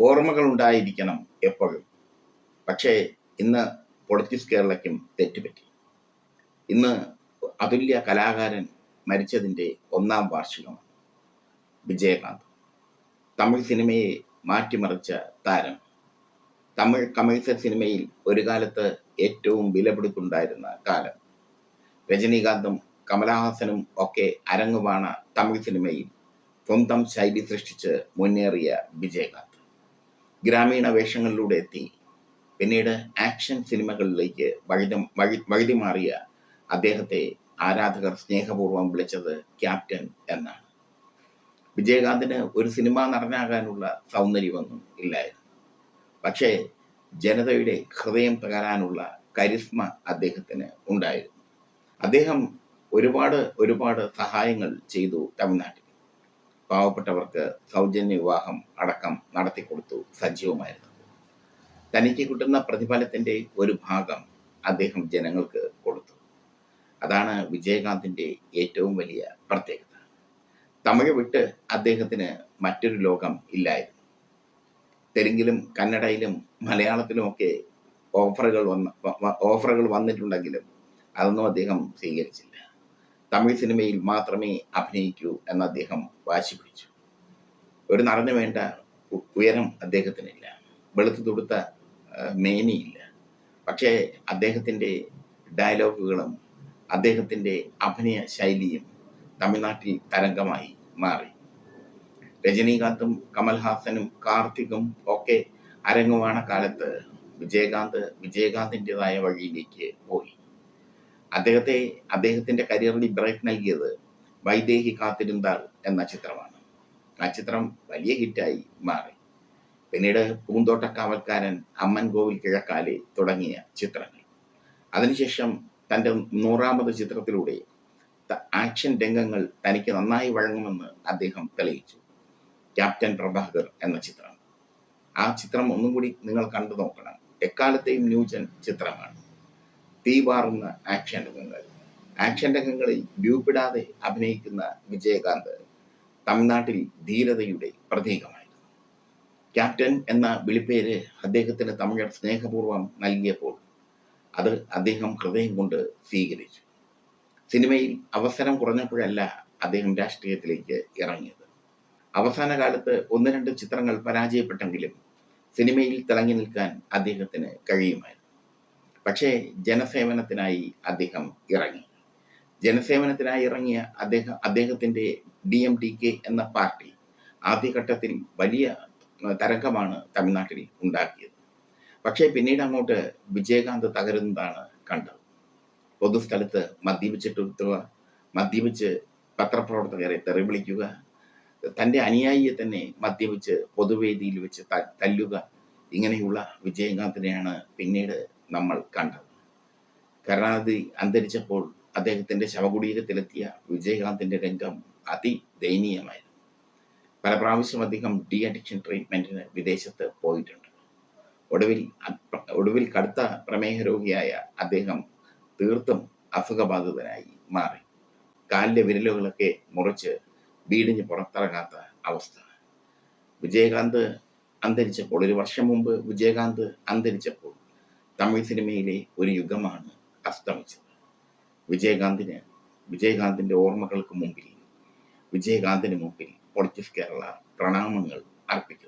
ഓർമ്മകൾ ഉണ്ടായിരിക്കണം എപ്പോഴും. പക്ഷേ ഇന്ന് പൊളിറ്റിക്സ് കേരളയ്ക്കും തെറ്റുപറ്റി. ഇന്ന് അതുല്യ കലാകാരൻ മരിച്ചതിന്റെ ഒന്നാം വാർഷികമാണ് വിജയകാന്ത്. തമിഴ് സിനിമയെ മാറ്റിമറിച്ച താരം. തമിഴ് കമേഴ്സ്യൽ സിനിമയിൽ ഒരു കാലത്ത് ഏറ്റവും വിലപിടിപ്പുണ്ടായിരുന്ന കാലം. രജനീകാന്തും കമലഹാസനും ഒക്കെ അരങ്ങുവാണ തമിഴ് സിനിമയിൽ സ്വന്തം ശൈലി സൃഷ്ടിച്ച് മുന്നേറിയ വിജയകാന്ത്. ഗ്രാമീണ വേഷങ്ങളിലൂടെ എത്തി. പിന്നീട് ആക്ഷൻ സിനിമകളിലേക്ക് വഴുതി വഴി വഴുതി മാറിയ അദ്ദേഹത്തെ ആരാധകർ സ്നേഹപൂർവം വിളിച്ചത് ക്യാപ്റ്റൻ എന്നാണ്. വിജയകാന്തിന് ഒരു സിനിമാ നടനാകാനുള്ള സൗന്ദര്യമൊന്നും ഇല്ലായിരുന്നു. പക്ഷേ ജനതയുടെ ഹൃദയം തകരാനുള്ള കരിസ്മ അദ്ദേഹത്തിന് ഉണ്ടായിരുന്നു. അദ്ദേഹം ഒരുപാട് ഒരുപാട് സഹായങ്ങൾ ചെയ്തു തമിഴ്നാട്ടിൽ. പാവപ്പെട്ടവർക്ക് സൗജന്യ വിവാഹം അടക്കം നടത്തി കൊടുത്തു സജീവമായിരുന്നു. തനിക്ക് കിട്ടുന്ന പ്രതിഫലത്തിന്റെ ഒരു ഭാഗം അദ്ദേഹം ജനങ്ങൾക്ക് കൊടുത്തു. അതാണ് വിജയകാന്തിന്റെ ഏറ്റവും വലിയ പ്രത്യേകത. തമിഴ് വിട്ട് അദ്ദേഹത്തിന് മറ്റൊരു ലോകം ഇല്ലായിരുന്നു. തെലുങ്കിലും കന്നഡയിലും മലയാളത്തിലുമൊക്കെ ഓഫറുകൾ വന്ന ഓഫറുകൾ വന്നിട്ടുണ്ടെങ്കിലും അതൊന്നും അദ്ദേഹം സ്വീകരിച്ചില്ല. തമിഴ് സിനിമയിൽ മാത്രമേ അഭിനയിക്കൂ എന്ന് അദ്ദേഹം വാശി പിടിച്ചു ഒരു നടന്നു വേണ്ട ഉയരം അദ്ദേഹത്തിനില്ല. വെളുത്തു തൊടുത്ത മേനിയില്ല. പക്ഷേ അദ്ദേഹത്തിന്റെ ഡയലോഗുകളും അദ്ദേഹത്തിന്റെ അഭിനയ ശൈലിയും തമിഴ്നാട്ടിൽ തരംഗമായി മാറി. രജനീകാന്തും കമൽഹാസനും കാർത്തികും ഒക്കെ അരങ്ങുവാണ കാലത്ത് വിജയകാന്ത് വിജയകാന്തിന്റെതായ വഴിയിലേക്ക് പോയി. അദ്ദേഹത്തെ അദ്ദേഹത്തിന്റെ കരിയറിൽ ബ്രേക്ക് നൽകിയത് വൈദേഹി കാത്തിരുന്താൾ എന്ന ചിത്രമാണ്. ആ ചിത്രം വലിയ ഹിറ്റായി മാറി. പിന്നീട് പൂന്തോട്ടക്കാവൽക്കാരൻ അമ്മൻ കോവിൽ കിഴക്കാലി തുടങ്ങിയ ചിത്രങ്ങൾ. അതിനുശേഷം തന്റെ നൂറാമത് ചിത്രത്തിലൂടെ ആക്ഷൻ രംഗങ്ങൾ തനിക്ക് നന്നായി വഴങ്ങുമെന്ന് അദ്ദേഹം തെളിയിച്ചു. ക്യാപ്റ്റൻ പ്രഭാകർ എന്ന ചിത്രം. ആ ചിത്രം ഒന്നും കൂടി നിങ്ങൾ കണ്ടു നോക്കണം. എക്കാലത്തെയും ന്യൂജൻ ചിത്രമാണ്. തീപാറുന്ന ആക്ഷൻ രംഗങ്ങൾ. ആക്ഷൻ രംഗങ്ങളിൽ രൂപിടാതെ അഭിനയിക്കുന്ന വിജയകാന്ത് തമിഴ്നാട്ടിൽ ധീരതയുടെ പ്രതീകമായിരുന്നു. ക്യാപ്റ്റൻ എന്ന വിളിപ്പേര് അദ്ദേഹത്തിന് തമിഴർ സ്നേഹപൂർവം നൽകിയപ്പോൾ അത് അദ്ദേഹം ഹൃദയം കൊണ്ട് സ്വീകരിച്ചു. സിനിമയിൽ അവസരം കുറഞ്ഞപ്പോഴല്ല അദ്ദേഹം രാഷ്ട്രീയത്തിലേക്ക് ഇറങ്ങിയത്. അവസാന കാലത്ത് ഒന്ന് രണ്ട് ചിത്രങ്ങൾ പരാജയപ്പെട്ടെങ്കിലും സിനിമയിൽ തിളങ്ങി നിൽക്കാൻ അദ്ദേഹത്തിന് കഴിയുമായിരുന്നു. പക്ഷേ ജനസേവനത്തിനായി അദ്ദേഹം ഇറങ്ങി. ജനസേവനത്തിനായി ഇറങ്ങിയ അദ്ദേഹം അദ്ദേഹത്തിന്റെ ഡി എം ഡി കെ എന്ന പാർട്ടി ആദ്യഘട്ടത്തിൽ വലിയ തരംഗമാണ് തമിഴ്നാട്ടിൽ ഉണ്ടാക്കിയത്. പക്ഷേ പിന്നീട് അങ്ങോട്ട് വിജയകാന്ത് തകരുന്നതാണ് കണ്ടത്. പൊതുസ്ഥലത്ത് മദ്യപിച്ചിട്ടുത്തുക മദ്യപിച്ച് പത്രപ്രവർത്തകരെ തെറി വിളിക്കുക തന്റെ അനുയായിയെ തന്നെ മദ്യപിച്ച് പൊതുവേദിയിൽ വെച്ച് തല്ലുക ഇങ്ങനെയുള്ള വിജയകാന്തിനെയാണ് പിന്നീട് നമ്മൾ കണ്ടത്. കരുണാനിധി അന്തരിച്ചപ്പോൾ അദ്ദേഹത്തിന്റെ ശവകുടീരത്തിലെത്തിയ വിജയകാന്തിന്റെ രംഗം അതിദയനീയമായിരുന്നു. പല പ്രാവശ്യം അദ്ദേഹം ഡി അഡിക്ഷൻ ട്രീറ്റ്മെന്റിന് വിദേശത്ത് പോയിട്ടുണ്ട്. ഒടുവിൽ ഒടുവിൽ കടുത്ത പ്രമേഹ രോഗിയായ അദ്ദേഹം തീർത്തും അസുഖബാധിതനായി മാറി. കാലിലെ വിരലുകളൊക്കെ മുറിച്ച് വീടിന് പുറത്തിറങ്ങാത്ത അവസ്ഥ. വിജയകാന്ത് അന്തരിച്ചപ്പോൾ ഒരു വർഷം മുമ്പ് വിജയകാന്ത് അന്തരിച്ചപ്പോൾ തമിഴ് സിനിമയിലെ ഒരു യുഗമാണ് അസ്തമിച്ചത്. വിജയകാന്തിന് വിജയകാന്തിന്റെ ഓർമ്മകൾക്ക് മുമ്പിൽ വിജയകാന്തിന് മുമ്പിൽ പൊളിറ്റിക്സ് കേരള പ്രണാമങ്ങൾ അർപ്പിക്കുന്നു.